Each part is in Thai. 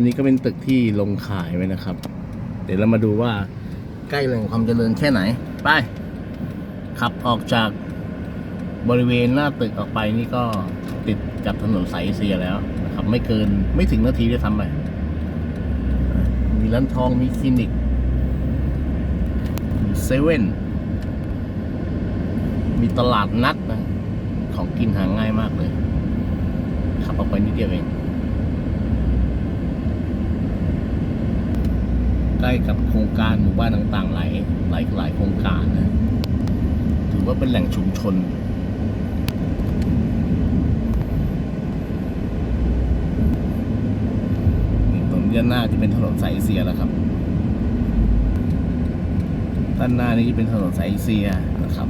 นนี้ก็เป็นตึกที่ลงขายไว้นะครับ เดี๋ยวเรามาดูว่าใกล้แหล่งความเจริญแค่ไหน ไป ขับออกจากบริเวณหน้าตึกออกไปนี่ก็ติดกับถนนสายเอเชียแล้วนะครับ ไม่เกินไม่ถึงนาทีด้วยซ้ำไปมีร้านทองมีคลินิกเซเว่นมีตลาดนัดนะของกินหาง่ายมากเลย ขับออกไปนิดเดียวเอง ใกล้กับโครงการหมู่บ้านต่างๆ หลายหลายหลายโครงการนะถือว่าเป็นแหล่งชุมชนตรงด้านหน้าจะเป็นถนนสายเอเชียแล้วครับ ด้านหน้านี้จะเป็นถนนสายเอเชียนะครับ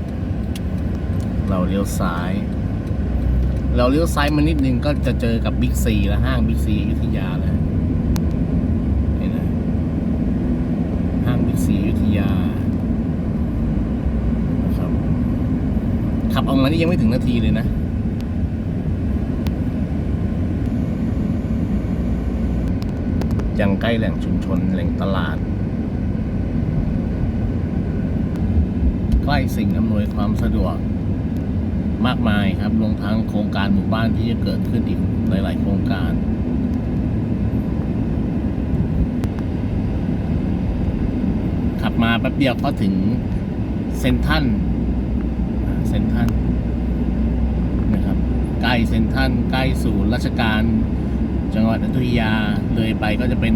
เราเลี้ยวซ้าย เราเลี้ยวซ้ายมานิดนึงก็จะเจอกับบิ๊กซีและห้างบิ๊กซีอยุธยาแล้วเห็นไหมห้างบิ๊กซีอยุธยานะครับ ขับออกมานี่ยังไม่ถึงนาทีเลยนะยังใกล้แหล่งชุมชนแหล่งตลาด ใกล้สิ่งอำนวยความสะดวกมากมายครับรวมทั้งโครงการหมู่บ้านที่จะเกิดขึ้นอีกหลาย ๆ โครงการ ขับมาแป๊บเดียวก็ถึงเซนทันอ่าเซนทรันนะครับ ใก ล้เซนทรันใกล้ศูนย์ราชการ จังหวัดอยุธยาเลยไปก็จะเป็น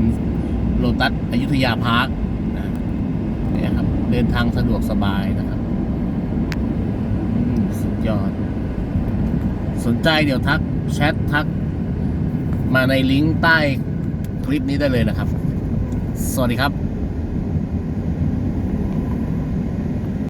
โลตัสอยุธยาพาร์คนะเนี่ยครับ เดินทางสะดวกสบายนะครับสุดยอด สนใจเดี๋ยวทักแชททัก มาในลิงก์ใต้คลิปนี้ได้เลยนะครับ สวัสดีครับ